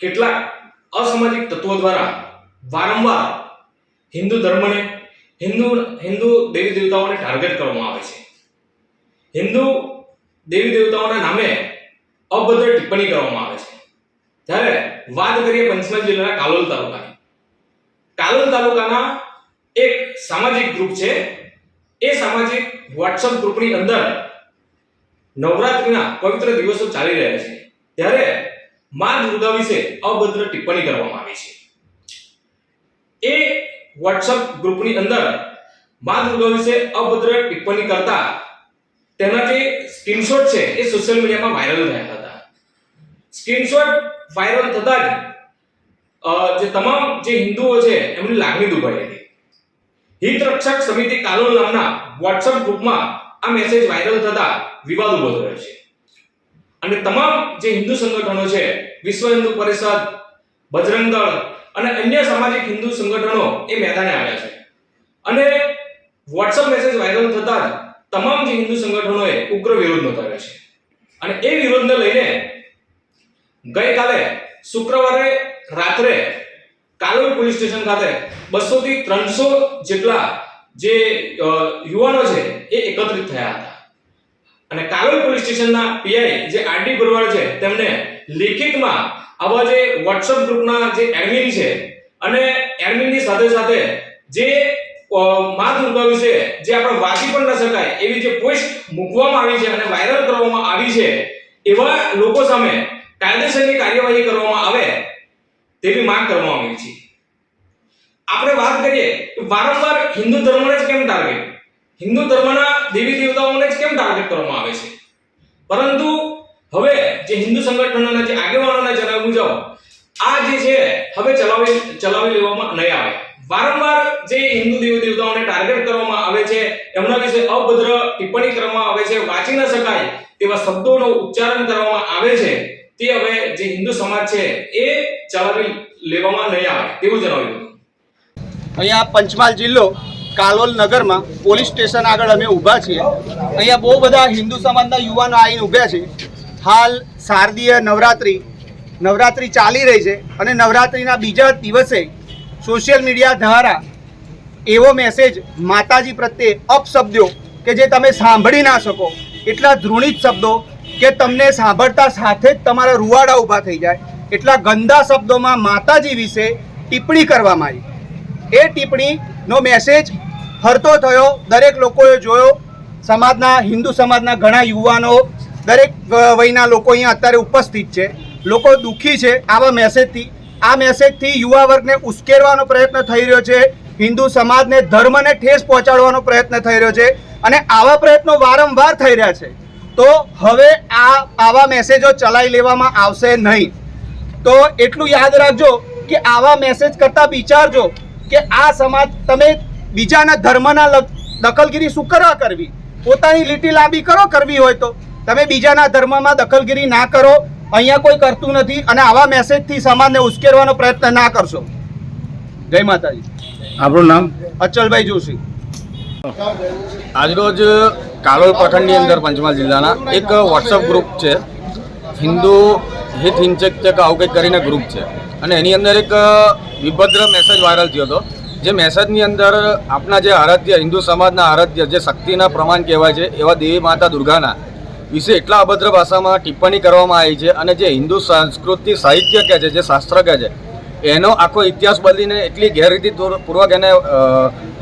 કેટલાક અસામાજિક તત્વો દ્વારા વારંવાર હિન્દુ ધર્મને, હિન્દુ હિન્દુ દેવી દેવતાઓને ટાર્ગેટ કરવામાં આવે છે. હિન્દુ દેવી દેવતાઓના નામે અભદ્ર ટિપ્પણી કરવામાં આવે છે. ત્યારે વાત કરીએ પંચમહાલ જિલ્લાના કાલોલ તાલુકાની. કાલોલ તાલુકાના એક સામાજિક ગ્રુપ છે. એ સામાજિક વોટ્સઅપ ગ્રુપની અંદર નવરાત્રિના પવિત્ર દિવસો ચાલી રહ્યા છે. ત્યારે મા દુર્ગા વિશે અભદ્ર ટિપ્પણી કરવામાં આવી છે. એ વોટ્સઅપ ગ્રુપની અંદર મા દુર્ગા વિશે અભદ્ર ટિપ્પણી કરતા તેના જે સ્ક્રીનશોટ છે એ સોશિયલ મીડિયામાં વાયરલ થયા હતા. સ્ક્રીનશોટ વાયરલ થતા જ જે તમામ જે હિન્દુઓ છે એમની લાગણી દુભાઈ હતી. હિત રક્ષક સમિતિ કાલોલ નામના વોટ્સઅપ ગ્રુપમાં આ મેસેજ વાયરલ થતા વિવાદ ઊભો થયો છે. અને તમામ જે હિન્દુ સંગઠનો છે, વિશ્વ હિન્દુ પરિષદ, બજરંગ દળ અને અન્ય સામાજિક હિન્દુ સંગઠનો એ મેદાને આવ્યા છે. અને વોટ્સઅપ મેસેજ વાયરલ થતા જ તમામ જે હિન્દુ સંગઠનોએ ઉગ્ર વિરોધ નોંધાવ્યો છે. અને એ વિરોધને લઈને ગઈકાલે શુક્રવારે રાત્રે કાલોલ પોલીસ સ્ટેશન ખાતે બસો થી ત્રણસો જેટલા જે યુવાનો છે એ એકત્રિત થયા હતા. અને કાલોલ પોલીસ સ્ટેશનના પીઆઈ જે આરડી ગુરવાળ છે, તેમને લેખિતમાં આવા જે વોટ્સઅપ ગ્રુપના જે એડમિન છે અને એડમિનની સાથે સાથે જે માત મા છે, જે આપણે વાંચી પણ ન શકાય એવી જે પોસ્ટ મૂકવામાં આવી છે અને વાયરલ કરવામાં આવી છે, એવા લોકો સામે કાયદેસરની કાર્યવાહી કરવામાં આવે તેવી માંગ કરવામાં આવી છે. આપણે વાત કરીએ વારંવાર હિન્દુ ધર્મને જ કેમ ટાર્ગેટ હિન્દુ ધર્મના દેવી દેવતાઓને જ કેમ ટાર્ગેટ કરવામાં આવે છે? પરંતુ હવે જે હિન્દુ સંગઠનોના જે આગેવાનોના જણાવ્યા મુજબ આ જે છે, હવે ચલાવી ચલાવી લેવામાં નહીં આવે. વારંવાર જે હિન્દુ દેવી દેવતાઓને ટાર્ગેટ કરવામાં આવે છે, એમના વિશે અભદ્ર ટિપ્પણી કરવામાં આવે છે, વાંચી ન શકાય તેવા શબ્દોનો ઉચ્ચારણ કરવામાં આવે છે, તે હવે જે હિન્દુ સમાજ છે, એ ચલાવી લેવામાં નહીં આવે, તેવું જણાવ્યું અહીંયા પંચમહાલ જિલ્લો કાલોલ નગરમાં પોલીસ સ્ટેશન આગળ અમે ઊભા છીએ. અહીંયા બહુ બધા હિન્દુ સમાજના યુવાનો આવીને ઊભ્યા છે. હાલ શારદીય નવરાત્રિ નવરાત્રિ ચાલી રહી છે અને નવરાત્રિના બીજા દિવસે સોશિયલ મીડિયા દ્વારા એવો મેસેજ માતાજી પ્રત્યે અપશબ્દો કે જે તમે સાંભળી ના શકો, એટલા ધ્રુણિત શબ્દો કે તમને સાંભળતા સાથે જ તમારા રૂવાડા ઊભા થઈ જાય, એટલા ગંદા શબ્દોમાં માતાજી વિશે ટિપ્પણી કરવામાં આવી. એ ટિપ્પણીનો મેસેજ ફરતો થયો, દરેક લોકોએ જોયો. સમાજના, હિન્દુ સમાજના ઘણા યુવાનો, દરેક વયના લોકો અહીંયા અત્યારે ઉપસ્થિત છે. લોકો દુઃખી છે આવા મેસેજથી આ મેસેજથી યુવા વર્ગને ઉશ્કેરવાનો પ્રયત્ન થઈ રહ્યો છે. હિન્દુ સમાજને ધર્મને ઠેસ પહોંચાડવાનો પ્રયત્ન થઈ રહ્યો છે. અને આવા પ્રયત્નો વારંવાર થઈ રહ્યા છે. તો હવે આ આવા મેસેજો ચલાવી લેવામાં આવશે નહીં. તો એટલું યાદ રાખજો કે આવા મેસેજ કરતાં વિચારજો કે આ સમાજ તમે બીજાના ધર્મના દખલગીરી શું કરવા કરવી? પોતાની લીટી લાંબી કરો કરવી હોય તો. તમે બીજાના ધર્મમાં દખલગીરી ના કરો અહીંયા કોઈ કરતું નથી અને આવા મેસેજથી સમાજને ઉશ્કેરવાનો પ્રયત્ન ના કરશો. જય માતાજી. આપણું નામ? અચલભાઈ જોશી. આજરોજ કાલોલ પ્રખંડની અંદર પંચમહાલ જિલ્લાના એક વોટ્સઅપ ગ્રુપ છે. હિન્દુ હિત હિંચક આવું કંઈક કરીને ગ્રુપ છે. અને એની અંદર એક વિભદ્ર મેસેજ વાયરલ થયો હતો. જે મેસેજની અંદર આપણા જે આરાધ્ય, હિન્દુ સમાજના આરાધ્ય જે શક્તિના પ્રમાણ કહેવાય છે, એવા દેવી માતા દુર્ગાના વિશે એટલા અભદ્ર ભાષામાં ટિપ્પણી કરવામાં આવી છે અને જે હિન્દુ સંસ્કૃતિ સાહિત્ય કહે છે, જે શાસ્ત્ર કહે છે, એનો આખો ઇતિહાસ બદલીને એટલી ગેરરીતિ પૂર્વક એને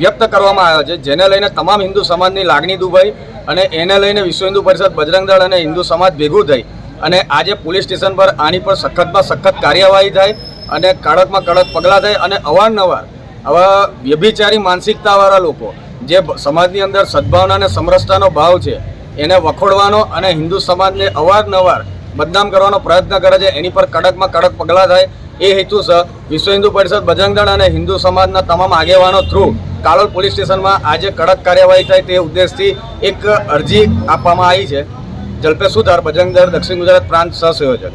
વ્યક્ત કરવામાં આવ્યો છે, જેને લઈને તમામ હિન્દુ સમાજની લાગણી દુભાઈ અને એને લઈને વિશ્વ હિન્દુ પરિષદ, બજરંગ દળ અને હિન્દુ સમાજ ભેગું થઈ અને આજે પોલીસ સ્ટેશન પર આની પર સખતમાં સખત કાર્યવાહી થાય અને કડકમાં કડક પગલાં થાય અને અવારનવાર આવા વ્યભિચારી માનસિકતાવાળા લોકો, જે સમાજની અંદર સદભાવના અને સમરસતાનો ભાવ છે, એને વખોડવાનો અને હિન્દુ સમાજને અવારનવાર બદનામ કરવાનો પ્રયત્ન કરે છે, એની પર કડકમાં કડક પગલાં થાય, એ હેતુસર વિશ્વ હિન્દુ પરિષદ બજરંગદળ અને હિન્દુ સમાજના તમામ આગેવાનો થ્રુ કાલોલ પોલીસ સ્ટેશનમાં આજે કડક કાર્યવાહી થાય તે ઉદ્દેશથી એક અરજી આપવામાં આવી છે. જલ્પેશ સુધાર બજરંગદળ દક્ષિણ ગુજરાત પ્રાંત સહસંયોજક.